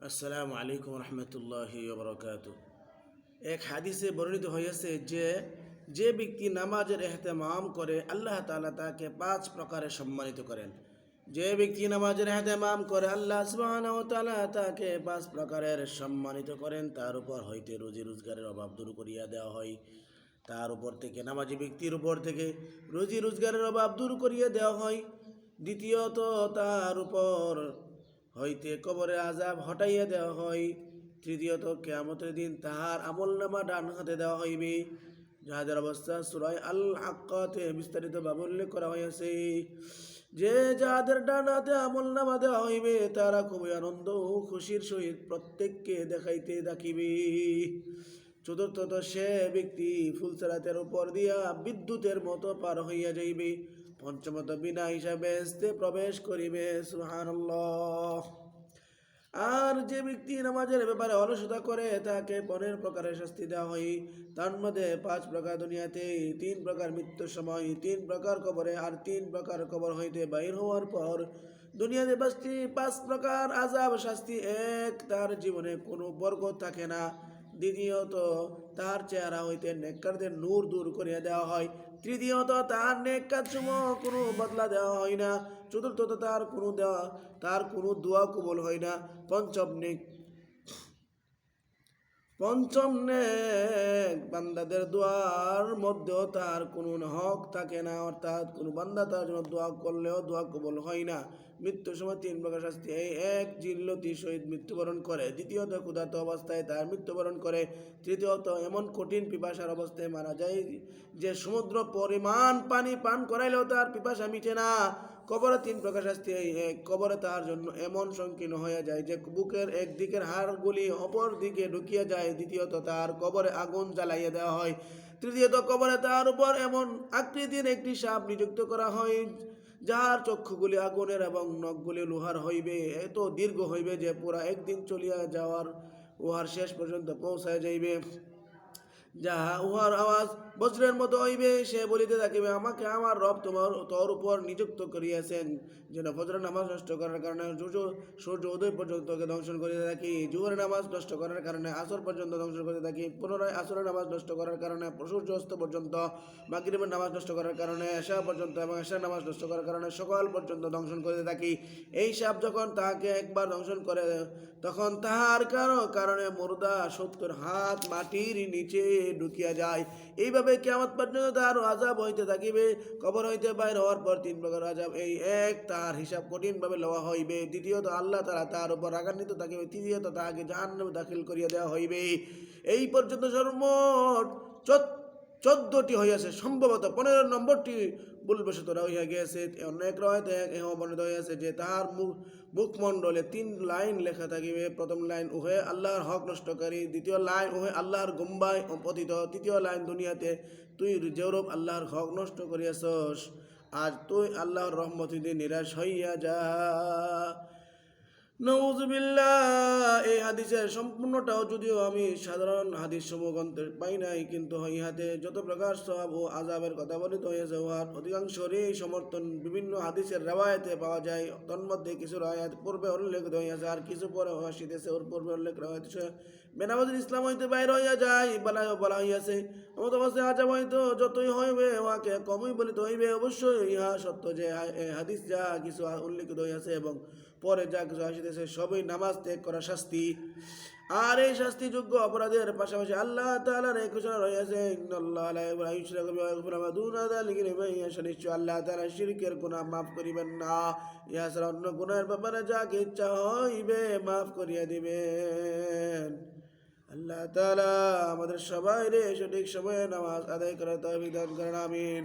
আসসালামু আলাইকুম রহমতুল্লাহ বরকাত এক হাদিসে বর্ণিত হয়েছে যে যে ব্যক্তি নামাজের এহতেমাম করে, আল্লাহ তাআলা তাকে পাঁচ প্রকারে সম্মানিত করেন। যে ব্যক্তি নামাজের এহতেমাম করে, আল্লাহ তাআলা তাকে পাঁচ প্রকারের সম্মানিত করেন। তার উপর হইতে রুজি রোজগারের অভাব দূর করিয়া দেওয়া হয়। তার উপর থেকে নামাজি ব্যক্তির উপর থেকে রুজি রোজগারের অভাব দূর করিয়া দেওয়া হয়। দ্বিতীয়ত, তার উপর হইতে কবরে আজাব হটাইয়া দেওয়া হয়। তৃতীয়ত কেয়ামতের দিন তাহার আমল নামা ডান হাতে দেওয়া হইবে। যাহাদের অবস্থা সুরাই আল বিস্তারিত ভাবে উল্লেখ করা হয়েছে যে যাহাদের ডান হাতে আমল নামা দেওয়া হইবে তারা খুবই আনন্দ ও খুশির সহিত প্রত্যেককে দেখাইতে দেখিবে চতুর্থত সে ব্যক্তি ফুলসেরাতের উপর দিয়া বিদ্যুতের মতো পার হইয়া যাইবে। পঞ্চমত বিনা হিসাবে এসতে প্রবেশ করিবে সুহানাল্লাহ আর যে ব্যক্তি নামাজের ব্যাপারে অলসতা করে, তাকে পনেরো প্রকারের শাস্তি দেওয়া হয়। তার মধ্যে পাঁচ প্রকার দুনিয়াতে, তিন প্রকার মৃত্যুর সময়, তিন প্রকার কবরে আর তিন প্রকার কবর হইতে বাইর হওয়ার পর দুনিয়াতে বাস্তি পাঁচ প্রকার আজাব শাস্তি এক। তার জীবনে কোনো বর্গ থাকে না। দ্বিতীয়ত তার চেহারা হইতে নেককারদের নূর দূর করিয়া দেওয়া হয়। তৃতীয়ত তার নেককার সমূহ কোনো বদলা দেওয়া হয় না। চতুর্থত তার কোনো দেওয়া, তার কোনো দোয়া কবল হয় না। পঞ্চম নেক পঞ্চম নেক বান্দাদের দোয়ার মধ্যেও তার কোনো হক থাকে না, অর্থাৎ কোনো বান্দা তার জন্য দোয়া করলেও দোয়া কবল হয় না। মৃত্যুর সময় তিন প্রকার শাস্তি। এই এক, জিল্লতি সহিত মৃত্যুবরণ করে। দ্বিতীয়ত, ক্ষুধার্ত অবস্থায় তার মৃত্যুবরণ করে। তৃতীয়ত, এমন কঠিন পিপাসার অবস্থায় মারা যায় যে সমুদ্র পরিমাণ পানি পান করাইলেও তার পিপাসা মিটে না। কবরে তিন প্রকার শাস্তি। এই এক, কবরে তার জন্য এমন সংকীর্ণ হয়ে যায় যে বুকের একদিকের হাড়গুলি অপর দিকে ঢুকিয়া যায়। দ্বিতীয়ত তার কবরে আগুন জ্বালাইয়া দেওয়া হয়। তৃতীয়ত, কবরে তার উপর এমন আকৃতির একটি সাপ নিযুক্ত করা হয় যাহার চক্ষুগুলি আগুনের এবং নখগুলি লোহার হইবে, এত দীর্ঘ হইবে যে পুরা একদিন চলিয়া যাওয়ার উহার শেষ পর্যন্ত পৌঁছায় যাইবে। যাহা উহার আওয়াজ বজ্রের মতো হইবে, সে বলিতে থাকিবে, আমাকে আমার রব তোমার, তোর উপর নিযুক্ত করিয়াছেন। যেন ফজরের নামাজ নষ্ট করার কারণে সূর্য সূর্য উদয় পর্যন্ত দংশন করিতে থাকি জুয়ার নামাজ নষ্ট করার কারণে আসর পর্যন্ত দংশন করতে থাকি, পুনরায় আসরের নামাজ নষ্ট করার কারণে সূর্য অস্ত পর্যন্ত, মাগরিবের নামাজ নষ্ট করার কারণে এশা পর্যন্ত এবং এশার নামাজ নষ্ট করার কারণে সকাল পর্যন্ত দংশন করিতে থাকি। এই সাপ যখন তাহাকে একবার দংশন করে, তখন তাহার কারও কারণে মুর্দা সত্তর হাত মাটির নিচে ঢুকিয়া যায়। এইভাবে কেমন পর্যন্ত তার আজাব হইতে থাকিবে। কবর হইতে বাইর হওয়ার পর তিন প্রকার আজাব এই এক, তার হিসাব কঠিনভাবে লওয়া হইবে। দ্বিতীয়ত, আল্লাহ তারা তার উপর রাগান্বিত থাকিবে। তৃতীয়ত, তাহাকে জাহান্নামে দাখিল করিয়া দেওয়া হইবে। এই পর্যন্ত সর্বমোট চোদ্দ চোদ্দটি হইয়াছে। সম্ভবত পনেরো নম্বরটি ভুলবশত হইয়া গিয়েছে অনেক রয়েতে বর্ণিত হইয়াছে যে তাহার মুখ মুখমণ্ডলে তিন লাইন লেখা থাকিবে। প্রথম লাইন, উহে আল্লাহর হক নষ্টকারী। দ্বিতীয় লাইন, উহে আল্লাহর গুম্বায় পতিত তৃতীয় লাইন, দুনিয়াতে তুই যেরূপ আল্লাহর হক নষ্ট করিয়াছস, আজ তুই আল্লাহর রহমত হইতে নিরাশ হইয়া যা। নউজুবিল্লাহ এই হাদিসের সম্পূর্ণটাও যদিও আমি সাধারণ হাদিস সমূহ পাই নাই, কিন্তু ইহাতে যত প্রকার সব ও আজাবের কথা বলিত হয়েছে, উহার অধিকাংশরই সমর্থন বিভিন্ন হাদিসের রেওয়ায়তে পাওয়া যায়। তন্মধ্যে কিছু রায়াত পূর্বে উল্লেখিত হইয়াছে আর কিছু পরে আসিতেছে ওর পূর্বে উল্লেখ রয়েছে বেনাবাজুল ইসলাম হইতে বাইর হইয়া যায় বলা বলা হইয়াছে আমার অবস্থায় আজাব হয়তো যতই হইবে উহাকে কমই বলিত হইবে। অবশ্যই ইহা সত্য যে হাদিস যা কিছু উল্লেখিত হইয়াছে এবং পরে যা কিছু আসিতেছে সবই নামাজ ত্যাগ করা শাস্তি। আর এই শাস্তিযোগ্য অপরাধের পাশাপাশি আল্লাহ তাআলার এই ঘোষণা রয়েছে নিশ্চয় আল্লাহ তাআলা শিরকের গুনাহ মাফ করিবেন না। ইহা ছাড়া অন্য গুনাহের ব্যাপারে যাকে ইচ্ছা হইবে মাফ করিয়া দিবেন। আল্লাহ তাআলা আমাদের সবাই রে সঠিক সময়ে নামাজ আদায় করার তৌফিক দান করেন, আমিন।